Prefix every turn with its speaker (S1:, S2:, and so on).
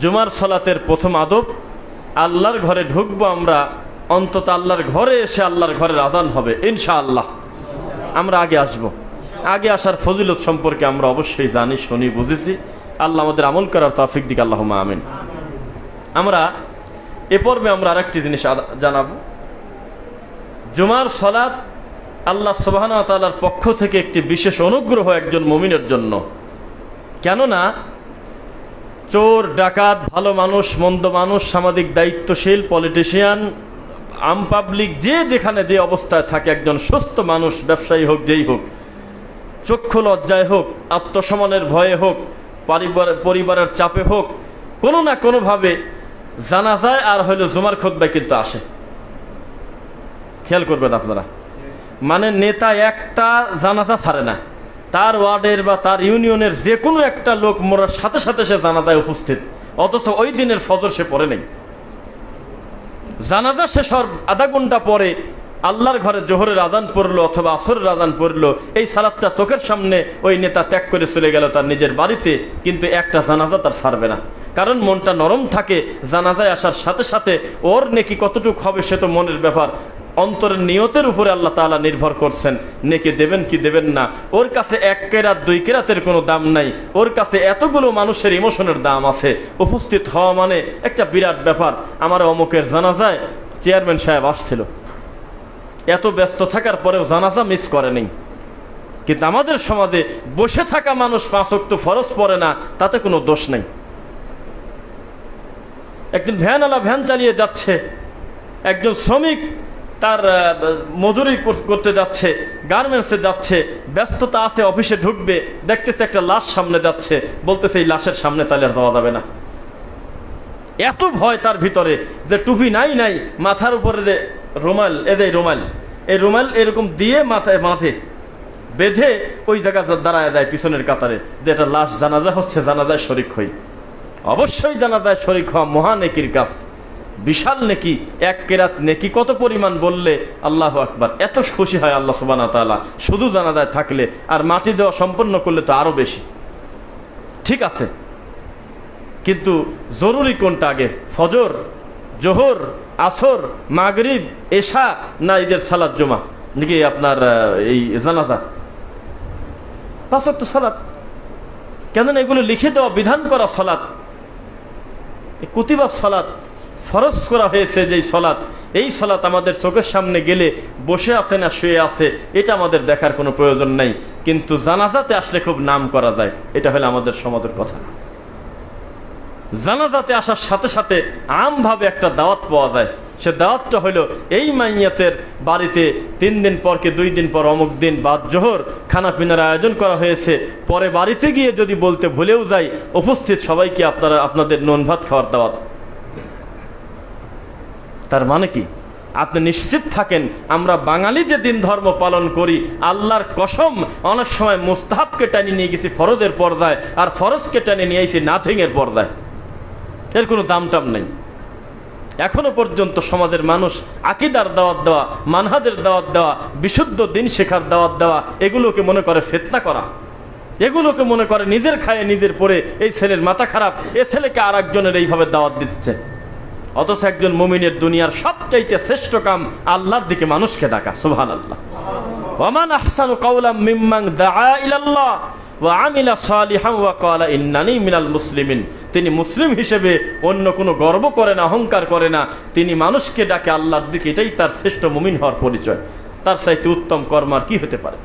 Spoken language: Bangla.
S1: জুমার সলাতের প্রথম আদব, আল্লাহর ঘরে ঢুকবো আমরা, অন্তত আল্লাহর ঘরে এসে আল্লাহর ঘরের আজান হবে, ইনশাআল্লাহ। আমরা আগে আসব। আগে আসার ফজিলত সম্পর্কে আমরা অবশ্যই জানি, শুনি, বুঝেছি। আল্লাহ আমাদের আমল করার তৌফিক দিক আল্লাহ আমিন। আমরা, এ পর্বে আমরা আরেকটি জিনিস জানাব। জুমার সলাৎ আল্লাহ সুবাহানা তালার পক্ষ থেকে একটি বিশেষ অনুগ্রহ একজন মমিনের জন্য। কেননা চোর, ডাকাত, ভালো মানুষ, মন্দ মানুষ, সামাজিক দায়িত্বশীল পলিটিশিয়ান আম পাবলিক যে যেখানে যে অবস্থায় থাকে, একজন সুস্থ মানুষ, ব্যবসায়ী হোক, যেই হোক, চক্ষু লজ্জায় হোক আত্মসমানের ভয়ে হোক, পরিবার পরিবারের চাপে হোক, কোনো না কোনোভাবে জানা যায় আর হইল জুমার খোদ্ায় কিন্তু আসে। খেয়াল করবেন আপনারা। মানে নেতা একটা জানাজা ছাড়ে না। তার ওয়ার্ডের বা তার ইউনিয়নের যে কোনো একটা লোক মরার সাথে সাথে সে জানাজায় উপস্থিত। অথচ ওই দিনের ফজর সে পড়ে নেই। জানাজা শেষ হওয়ার আধা ঘণ্টা পরে আল্লাহর ঘরে জোহরের আজান পড়ল অথবা আসরের আজান পড়ল। এই সালাদটা চোখের সামনে ওই নেতা ত্যাগ করে চলে গেল তার নিজের বাড়িতে, কিন্তু একটা জানাজা তার ছাড়বে না। কারণ মনটা নরম থাকে জানাজায় আসার সাথে সাথে ওর নেকি কতটুকু হবে সে তো মনের ব্যাপার। অন্তরের নিয়তের উপরে আল্লাহ তাআলা নির্ভর করছেন। নেকে দেবেন কি দেবেন না? ওর কাছে এক কেরাত, দুই কেরাতের কোনো দাম নাই। ওর কাছে এতগুলো মানুষের ইমোশনের দাম আছে। উপস্থিত হওয়া মানে একটা বিরাট ব্যাপার। আমার অমুকের জানাজায় চেয়ারম্যান সাহেব আসছিল। এত ব্যস্ত থাকার পরেও জানাজা মিস করে নেই। কিন্তু আমাদের সমাজে বসে থাকা মানুষ পাঁচক্ত ফরজ পড়ে না, তাতে কোনো দোষ নেই। একদিন ভ্যানওয়ালা ভ্যান চালিয়ে যাচ্ছে। একজন শ্রমিক তার মজুরি করতে যাচ্ছে গার্মেন্টসে যাচ্ছে, ব্যস্ততা আছে অফিসে ঢুকবে, দেখতেছে একটা লাশ সামনে যাচ্ছে, বলতেছে এই লাশের সামনে তাহলে আর যাওয়া যাবে না। এত ভয় তার ভিতরে যে টুপি নাই নাই, মাথার উপরে রুমাল এদের রুমাল, এই রুমাল এরকম দিয়ে মাথায় মাথে বেঁধে ওই জায়গা দাঁড়ায় দেয় পিছনের কাতারে যে এটা লাশ জানাজা হচ্ছে, জানাজায় শরিক হই। অবশ্যই জানাজায় শরিক হওয়া মহা নেকির কাজ। বিশাল নেকি, এক কেরাত নেকি, কত পরিমাণ বললে আল্লাহ আকবার। এত খুশি হয় আল্লাহ সুবানা তাআলা। শুধু জানাজায় থাকলে আর মাটি দেওয়া সম্পন্ন করলে তো আরও বেশি। ঠিক আছে। কিন্তু জরুরি কোনটা আগে? ফজর, জোহর, আসর, মাগরিব, এশা না ঈদের সালাদ জমা? নাকি আপনার এই জানাজা? পাঁচক তো সালাদ কেননা এগুলো লিখে দেওয়া, বিধান করা সলাৎ কুতিবা সলাৎ ফরজ করা হয়েছে যেই সলাৎ, এই সলাৎ আমাদের চোখের সামনে গেলে বসে আছে না শুয়ে আছে, এটা আমাদের দেখার কোনো প্রয়োজন নাই। কিন্তু জানাজাতে আসলে খুব নাম করা যায়, এটা হলো আমাদের সমাজের কথা। জানাজাতে আসার সাথে সাথে আমভাবে একটা দাওয়াত পাওয়া যায়। সে দাওয়াতটা হলো, এই মাইয়াতের বাড়িতে তিন দিন পর কি দুই দিন পর অমুক দিন বাদ জোহর খানা পিনার আয়োজন করা হয়েছে। পরে বাড়িতে গিয়ে যদি বলতে ভুলেও যাই, উপস্থিত সবাইকে আপনারা, আপনাদের নুন ভাত খাওয়ার দাওয়াত। তার মানে কি? আপনি নিশ্চিত থাকেন আমরা বাঙালি যে দিন ধর্ম পালন করি, আল্লাহর কসম অনেক সময় মুস্তাহাবকে টানি নিয়ে গেছি ফরজের পর্দায় আর ফরজকে টানি নিয়ে এসেছি নাথিংয়ের পর্দায়। এর কোনো দাম টাম নেই। এখনও পর্যন্ত সমাজের মানুষ আকিদার দাওয়াত দেওয়া মানহাদের দাওয়াত দেওয়া, বিশুদ্ধ দিন শেখার দাওয়াত দেওয়া, এগুলোকে মনে করে ফেতনা করা। এগুলোকে মনে করে নিজের খায়ে নিজের পরে এই ছেলের মাথা খারাপ, এ ছেলেকে আর একজনের এইভাবে দাওয়াত দিচ্ছে অথচ একজন মুমিনের দুনিয়ার সবচাইতে শ্রেষ্ঠ কাম আল্লাহর দিকে মানুষকে ডাকা সুবহান আল্লাহ ওমান আহসানু কাউলাম মিম্মাং দাআ ইলাল্লাহ ওয়া আমিলা সালিহান ওয়া ইন্নানি মিনাল মুসলিমিন। তিনি মুসলিম হিসেবে অন্য কোনো গর্ব করে না, অহংকার করে না। তিনি মানুষকে ডাকে আল্লাহর দিকে, এটাই তার শ্রেষ্ঠ মুমিন হওয়ার পরিচয়। তার চাইতে উত্তম কর্ম আর কি হতে পারে?